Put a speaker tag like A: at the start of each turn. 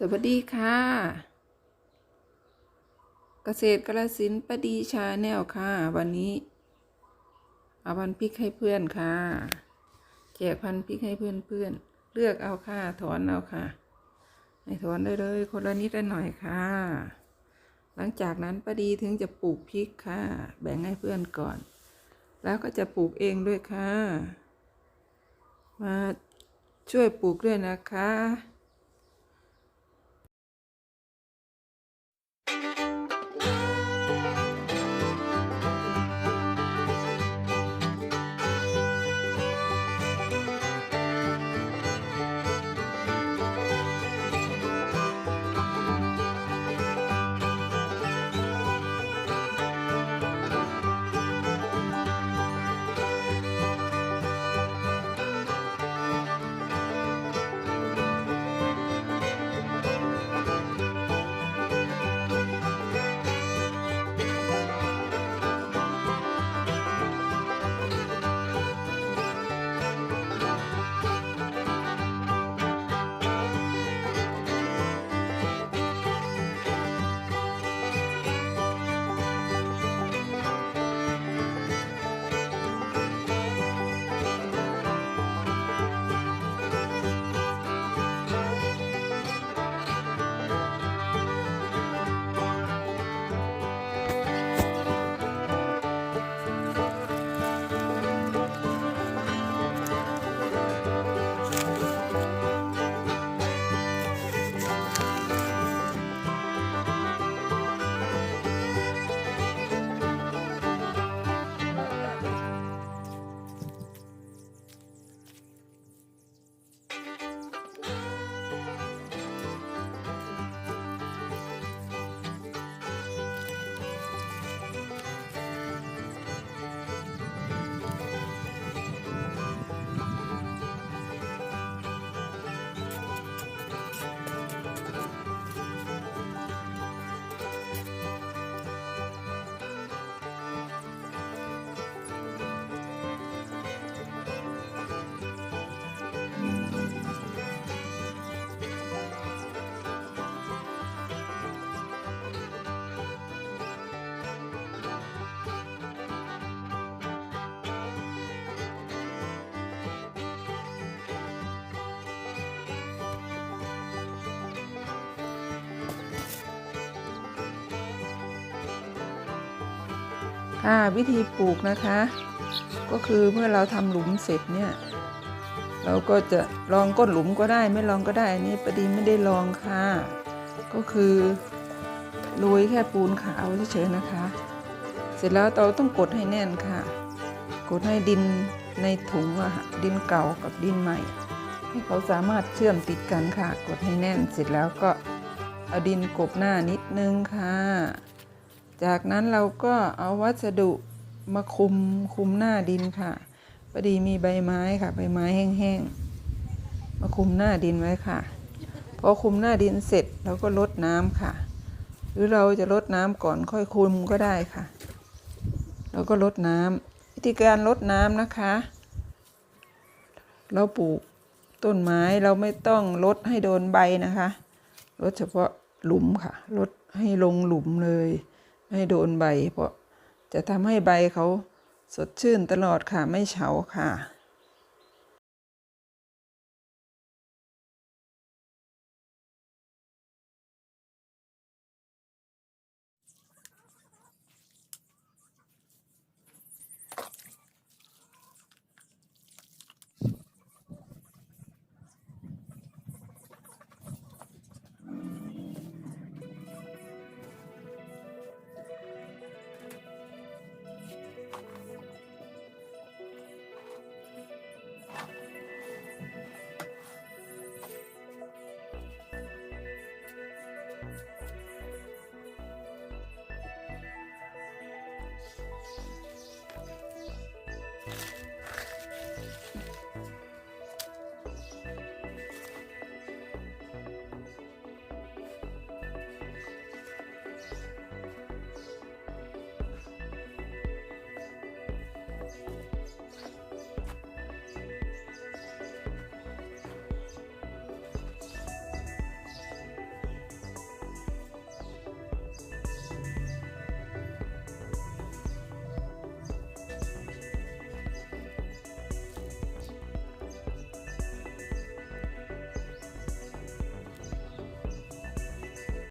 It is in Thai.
A: สวัสดีค่ะ เกษตรกระสินประดีชาแนลค่ะ วันนี้ เอาพันพริกให้เพื่อนค่ะ แจกพันพริกให้เพื่อนเพื่อนเลือกเอาค่ะถอนเอาค่ะ ให้ถอนได้เลยคนละนิดละหน่อยค่ะ หลังจากนั้นประดีถึงจะปลูกพริกค่ะ แบ่งให้เพื่อนก่อน แล้วก็จะปลูกเองด้วยค่ะ มาช่วยปลูกด้วยนะคะ ค่ะวิธีปลูกนะคะ ก็คือเมื่อเราทำหลุมเสร็จเนี่ยเราก็จะลองก้นหลุมก็ได้ไม่ลองก็ได้อันนี้ประดีไม่ได้ลองค่ะ ก็คือโรยแค่ปูนขาวเฉยๆนะคะ เสร็จแล้วเราต้องกดให้แน่นค่ะ กดให้ดินในถุงอะค่ะดินเก่ากับดินใหม่ ให้เขาสามารถเชื่อมติดกันค่ะ กดให้แน่นเสร็จแล้วก็เอาดินกบหน้านิดนึงค่ะ จากนั้นเราก็เอาวัสดุมาคุมคุมหน้าดินค่ะพอดีมีใบไม้ค่ะ ใบไม้แห้งๆมาคุมหน้าดินไว้ค่ะพอคุมหน้าดินเสร็จเราก็ลดน้ำค่ะ หรือเราจะลดน้ำก่อนค่อยคุมก็ได้ค่ะ เราก็ลดน้ำวิธีการลดน้ำนะคะ เราปลูกต้นไม้เราไม่ต้องลดให้โดนใบนะคะลดเฉพาะหลุมค่ะลดให้ลงหลุมเลย ให้โดนใบ เพราะจะทำให้ใบเขาสดชื่นตลอดค่ะ ไม่เฉาค่ะ